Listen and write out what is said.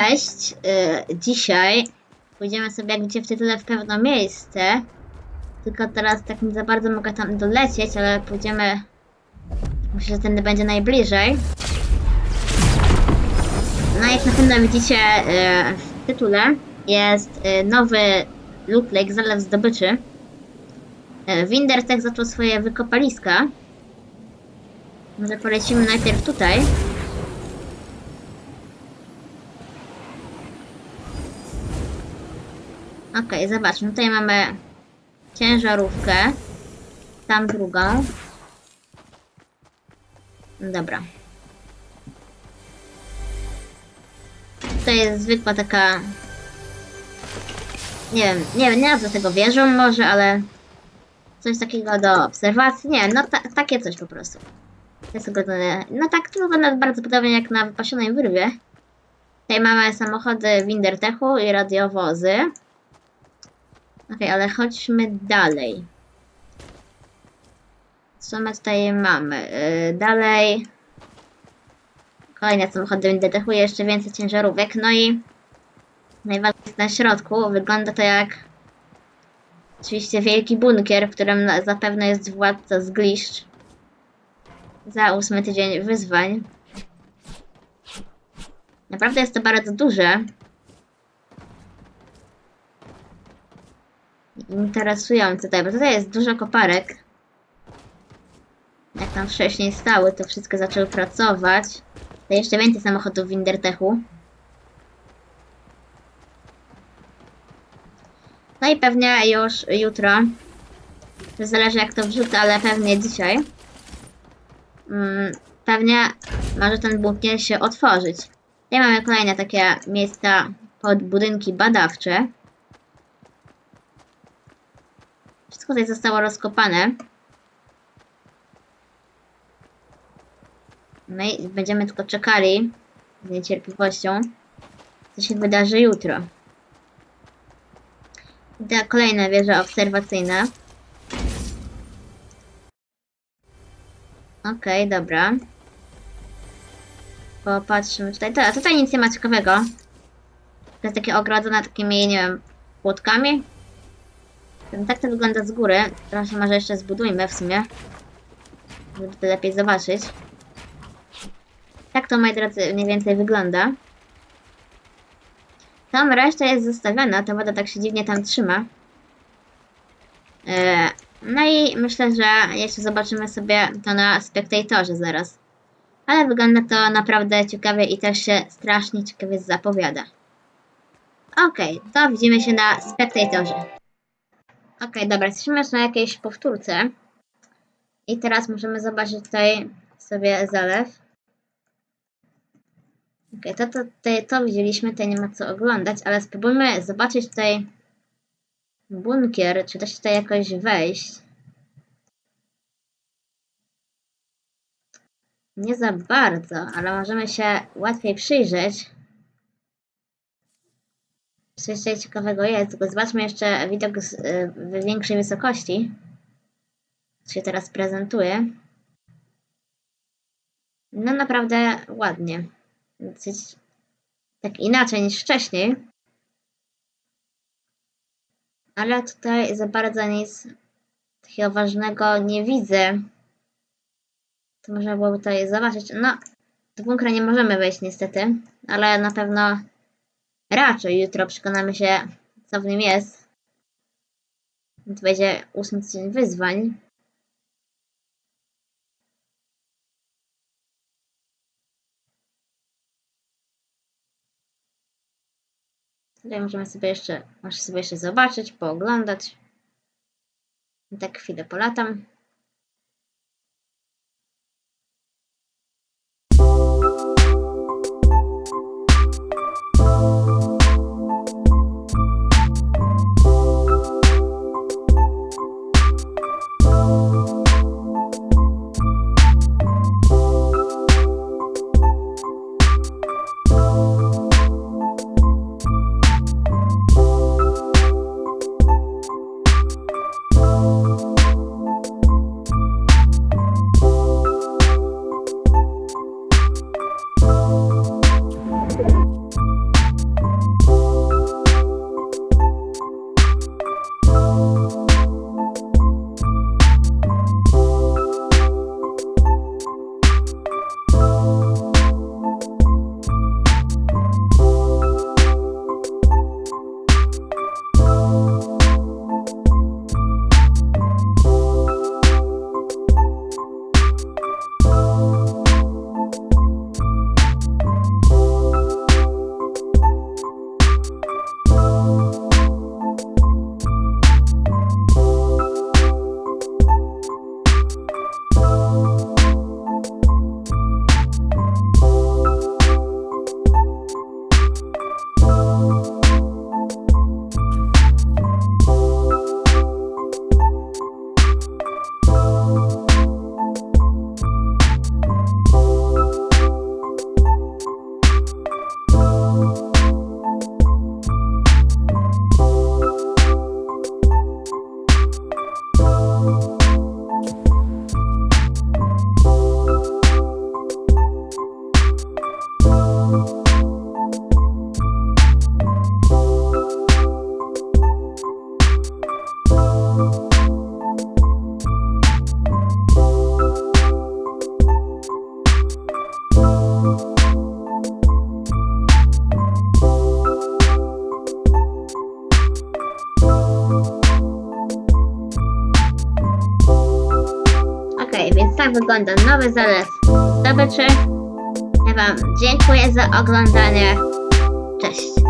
cześć. Y, dzisiaj pójdziemy sobie, jak widzicie w tytule, w pewne miejsce. Tylko teraz tak nie za bardzo mogę tam dolecieć, ale pójdziemy... Myślę, że ten będzie najbliżej. No jak na pewno widzicie y, w tytule, jest y, nowy Loot Lake, Zalew Zdobyczy. Y, Windertech zaczął swoje wykopaliska. Może polecimy najpierw tutaj. Okej, zobaczmy. Tutaj mamy ciężarówkę. Tam drugą. Dobra. To jest zwykła taka... Nie wiem, nie wiem, nie nazwę tego wieżą może, ale... Coś takiego do obserwacji. Nie, no ta, takie coś po prostu. Jest. No tak, to wygląda bardzo podobnie jak na wypasionej wyrwie. Tutaj mamy samochody Windertechu i radiowozy. Okej, ale chodźmy dalej. Co my tutaj mamy? Yy, dalej. Kolejne samochody Windertechu, jeszcze więcej ciężarówek. No i najważniejsze na środku. Wygląda to jak oczywiście wielki bunkier, w którym zapewne jest władca z gliszcz. Za ósmy tydzień wyzwań. Naprawdę jest to bardzo duże. Interesujące tutaj, bo tutaj jest dużo koparek. Jak tam wcześniej stały, to wszystko zaczęły pracować. To jeszcze więcej samochodów w Windertechu. No i pewnie już jutro. Zależy jak to wrzucę, ale pewnie dzisiaj. Mm, pewnie może ten bunkier się otworzyć. Tutaj mamy kolejne takie miejsca pod budynki badawcze. Wszystko tutaj zostało rozkopane. No i będziemy tylko czekali z niecierpliwością, co się wydarzy jutro. Ta kolejna wieża obserwacyjna. Okej, dobra. Popatrzmy tutaj. Tutaj nic nie ma ciekawego. To jest takie ogrodzone takimi, nie wiem, płotkami. Tak to wygląda z góry. Trochę może jeszcze zbudujmy w sumie. Żeby to lepiej zobaczyć. Tak to, moi drodzy, mniej więcej wygląda. Tam reszta jest zostawiona, ta woda tak się dziwnie tam trzyma. E, no i myślę, że jeszcze zobaczymy sobie to na Spectatorze zaraz. Ale wygląda to naprawdę ciekawie i też się strasznie ciekawie zapowiada. Okej, to widzimy się na Spectatorze. Okej, dobra, jesteśmy już na jakiejś powtórce. I teraz możemy zobaczyć tutaj sobie zalew. Okej, to, to, to, to widzieliśmy, tutaj nie ma co oglądać, ale spróbujmy zobaczyć tutaj bunkier, czy da się tutaj jakoś wejść. Nie za bardzo, ale możemy się łatwiej przyjrzeć. Coś ciekawego jest, zobaczmy jeszcze widok y, w większej wysokości. Się teraz prezentuje. No naprawdę ładnie. Dosyć tak inaczej niż wcześniej. Ale tutaj za bardzo nic takiego ważnego nie widzę. To można byłoby tutaj zobaczyć. No, do bunkra nie możemy wejść niestety, ale na pewno Raczej jutro przekonamy się, co w nim jest. To będzie ósmy tydzień wyzwań. Tutaj możemy sobie jeszcze, możesz sobie jeszcze zobaczyć, pooglądać. I tak chwilę polatam. Wygląda nowy zalew zdobyczy. Ja Wam dziękuję za oglądanie. Cześć.